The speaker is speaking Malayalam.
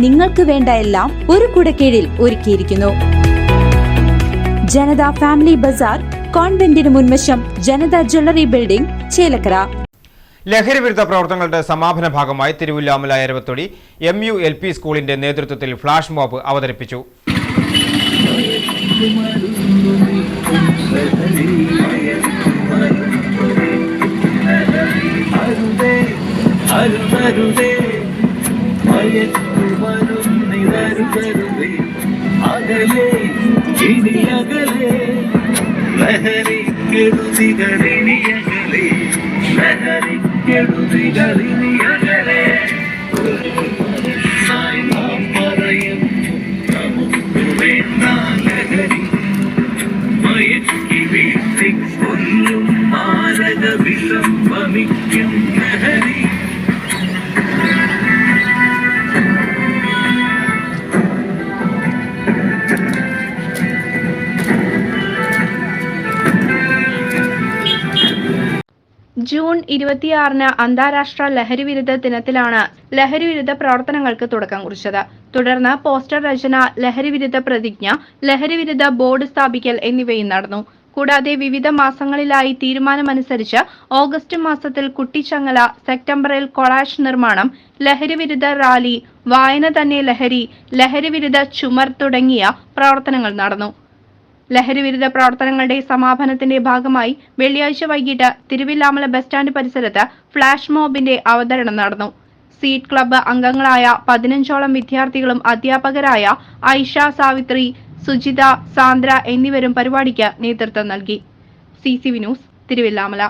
നിങ്ങൾക്ക് വേണ്ട എല്ലാം ഒരു കുടക്കീഴിൽ ഒരുക്കിയിരിക്കുന്നു ജനത ഫാമിലി ബസാർ കോൺവെന്റിന് മുൻവശം ജനത ജ്വല്ലറി ബിൽഡിംഗ് ചേലക്കര ലഹരി വിരുദ്ധ പ്രവർത്തനങ്ങളുടെ സമാപന ഭാഗമായി Thiruvillamala Eravathodi M U L P സ്കൂളിന്റെ നേതൃത്വത്തിൽ ഫ്ലാഷ് മോബ് അവതരിപ്പിച്ചു അരുതരുതേ தருவே அகலே இனி அகலே. மெஹரிக்கெழுதிகளினி அகலே மெஹரிக்கெழுதிகளினி அகலே சாய் நாம் பறையும் நமக்கு வேண்டாம் நகரி மயக்கி வீட்டை கொல்லும் மாரக விளம்பமிக்கும் ജൂൺ ഇരുപത്തിയാറിന് അന്താരാഷ്ട്ര ലഹരി വിരുദ്ധ ദിനത്തിലാണ് ലഹരി വിരുദ്ധ പ്രവർത്തനങ്ങൾക്ക് തുടക്കം കുറിച്ചത്. തുടർന്ന് പോസ്റ്റർ രചന ലഹരി വിരുദ്ധ പ്രതിജ്ഞ ലഹരി വിരുദ്ധ ബോർഡ് സ്ഥാപിക്കൽ എന്നിവയും നടന്നു. കൂടാതെ വിവിധ മാസങ്ങളിലായി തീരുമാനമനുസരിച്ച് ഓഗസ്റ്റ് മാസത്തിൽ കുട്ടിച്ചങ്ങല സെപ്റ്റംബറിൽ കൊളാഷ് നിർമ്മാണം ലഹരി വിരുദ്ധ റാലി വായന തന്നെ ലഹരി ലഹരി വിരുദ്ധ ചുമർ തുടങ്ങിയ പ്രവർത്തനങ്ങൾ നടന്നു. ലഹരിവിരുദ്ധ പ്രവർത്തനങ്ങളുടെ സമാപനത്തിന്റെ ഭാഗമായി വെള്ളിയാഴ്ച വൈകിട്ട് തിരുവില്ലാമല ബസ് സ്റ്റാൻഡ് പരിസരത്ത് ഫ്ളാഷ് മോബിന്റെ അവതരണം നടന്നു. സീറ്റ് ക്ലബ്ബ് അംഗങ്ങളായ പതിനഞ്ചോളം വിദ്യാർത്ഥികളും അധ്യാപകരായ ഐഷ സാവിത്രി സുജിത സാന്ദ്ര എന്നിവരും പരിപാടിക്ക് നേതൃത്വം നൽകി. C news Thiruvillamala.